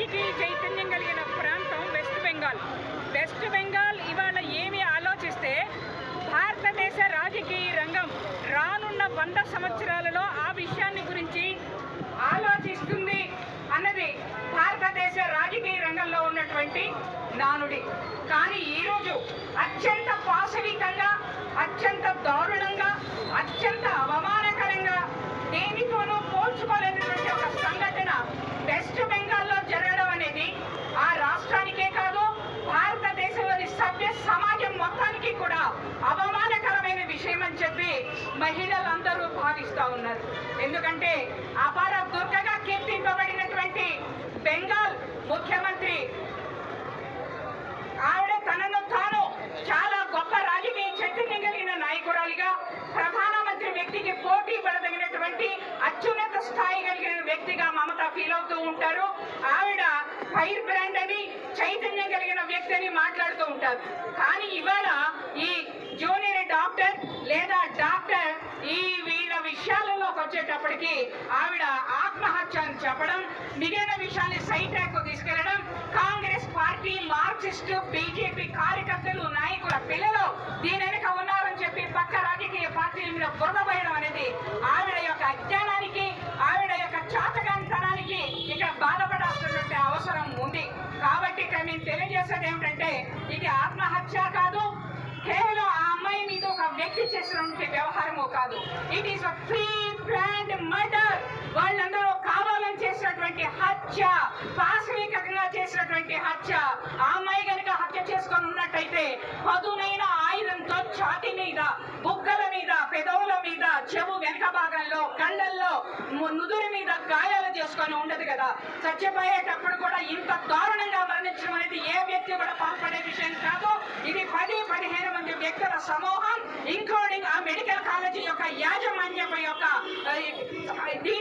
రాజకీయ చైతన్యం కలిగిన ప్రాంతం వెస్ట్ బెంగాల్ వెస్ట్ బెంగాల్ ఇవాళ ఏమి ఆలోచిస్తే భారతదేశ రాజకీయ రంగం రానున్న వంద సంవత్సరాలలో ఆ విషయాన్ని గురించి ఆలోచిస్తుంది అన్నది భారతదేశ రాజకీయ రంగంలో ఉన్నటువంటి నానుడి. కానీ ఈరోజు అత్యంత పాజిటివ్ అత్యంత దారుణంగా అత్యంత అవమానకరంగా దేనితోనూ పోల్చుకోలేనటువంటి ఒక సంఘటన వెస్ట్ బెంగాల్లో జరగడం అనేది ఆ రాష్ట్రానికే కాదు భారతదేశంలోని సభ్య సమాజం మొత్తానికి కూడా అవమానకరమైన విషయం అని చెప్పి మహిళలందరూ భావిస్తా ఉన్నారు. ఎందుకంటే అపార దుర్గగా కీర్తింపబడినటువంటి బెంగాల్ ముఖ్యమంత్రి ఆవిడ తనను తాను చాలా గొప్ప రాజకీయ చైతన్యం కలిగిన నాయకురాలిగా ప్రధానమంత్రి వ్యక్తికి పోటీ పడదగినటువంటి అత్యున్నత స్థాయి కలిగిన వ్యక్తిగా మమత ఫీల్ అవుతూ ఉంటారు. ఆవిడ ఫైర్ బ్రాండ్ అని చైతన్యం కలిగిన వ్యక్తి అని మాట్లాడుతూ ఉంటారు. కానీ ఇవాళ ఈ జూనియర్ డాక్టర్ లేదా చేసినప్పటికీ ఆవిడ ఆత్మహత్య అని చెప్పడం మిగిలిన విషయాన్ని సైటాక్ తీసుకెళ్ళడం కాంగ్రెస్ పార్టీ మార్క్సిస్టు బీజేపీ కార్యకర్తలు నాయకుల పిల్లలు దీని వెనుక ఉన్నారని చెప్పి పక్క రాజకీయ పార్టీల మీద బురద చేసినటువంటి వ్యవహారము కాదు. ఇట్ ఈస్ ప్లాండ్ మర్డర్ వాళ్ళందరూ కావాలని చేసినటువంటి హత్య పాశవికంగా చేసినటువంటి హత్య. ఆ అమ్మాయి కనుక హత్య చేసుకొని ఉన్నట్టయితే పదునైన ఆయుధంతో ఛాతి మీద బుగ్గల మీద పెదవుల మీద చెవు వెనక భాగంలో కళ్ళల్లో నుదురు మీద గాయాలు చేసుకొని ఉండదు కదా. చచ్చిపోయేటప్పుడు కూడా ఇంత దారుణంగా మరణించడం అనేది ఏ వ్యక్తి కూడా పాల్పడే విషయం కాదు. ఇది పది పదిహేను మంది వ్యక్తుల సమూహం. ఇంకో I, I need